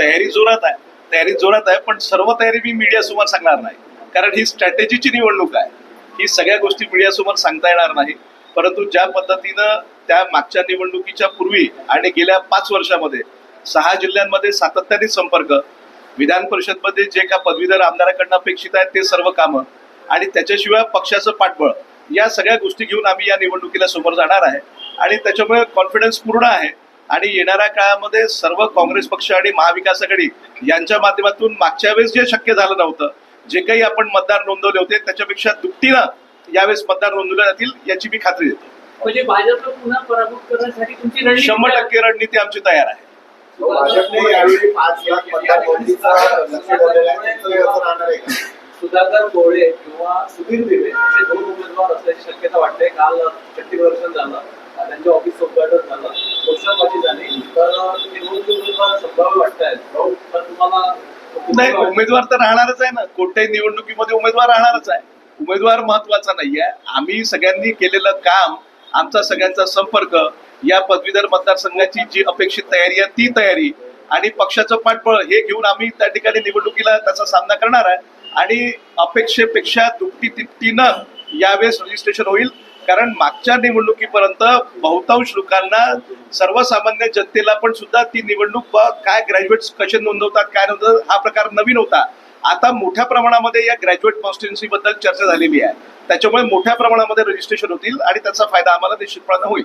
तयारी जोरात आहे. तयारी जोरात आहे पण सर्व तयारी मी मीडियासमोर सांगणार नाही. कारण ही स्ट्रॅटेजीची निवडणूक आहे. ही सगळ्या गोष्टी मीडियासमोर सांगता येणार नाही. परंतु ज्या पद्धतीनं त्या मागच्या निवडणुकीच्या पूर्वी आणि गेल्या पाच वर्षामध्ये सहा जिल्ह्यांमध्ये सातत्याने संपर्क विधान परिषदमध्ये जे का पदवीधर आमदाराकडनं अपेक्षित आहेत ते सर्व कामं आणि त्याच्याशिवाय पक्षाचं पाठबळ या सगळ्या गोष्टी घेऊन आम्ही या निवडणुकीला समोर जाणार आहे. आणि त्याच्यामुळे कॉन्फिडन्स पूर्ण आहे. आणि येणाऱ्या काळामध्ये सर्व काँग्रेस पक्ष आणि महाविकास आघाडी यांच्या माध्यमातून मागच्या वेळेस जे शक्य झालं नव्हतं जे काही आपण मतदार नोंदवले होते त्याच्यापेक्षा दुपटीनं यावेळेस मतदार नोंदवले जातील याची मी खात्री देतो म्हणजे भाजपला पुन्हा पराभूत करण्यासाठी तुमची रणनीती शंभर? टक्के रणनीती आमची तयार आहे भाजपने यावेळी पाच लाख मतदार नोंदीचा लक्ष ठेवलेला आहे त्याचं असं राहणार आहे का? सुधाकर कोळे किंवा सुधीर दिवे असे दोन उमेदवार असल्याची शक्यता वाटते काल झालं त्यांच्या ऑफिस उद्घाटन झालं घोषणाबाजी झाली तर ते दोन उमेदवार संभाव्य वाटत आहेत तर तुम्हाला नाही उमेदवार तर राहणारच आहे ना. कोणत्याही निवडणुकीमध्ये उमेदवार राहणारच आहे. उमेदवार महत्त्वाचा नाहीये. आम्ही सगळ्यांनी केलेलं काम आमचा सगळ्यांचा संपर्क या पदवीधर मतदारसंघाची जी अपेक्षित तयारी आहे ती तयारी आणि पक्षाचं पाठबळ हे घेऊन आम्ही त्या ठिकाणी निवडणुकीला त्याचा सामना करणार आहे. आणि अपेक्षेपेक्षा दुपटी तिपटीनं यावेळेस रजिस्ट्रेशन होईल. कारण मागच्या निवडणुकीपर्यंत बहुतांश लोकांना सर्वसामान्य जनतेला पण सुद्धा ती निवडणूक काय ग्रॅज्युएट्स कसे नोंदवतात काय नोंदवतात हा प्रकार नवीन होता. आता मोठ्या प्रमाणामध्ये या ग्रॅज्युएट कॉन्स्टिट्युन्सी बद्दल चर्चा झालेली आहे. त्याच्यामुळे मोठ्या प्रमाणामध्ये रजिस्ट्रेशन होतील आणि त्याचा फायदा आम्हाला निश्चितपणे होईल.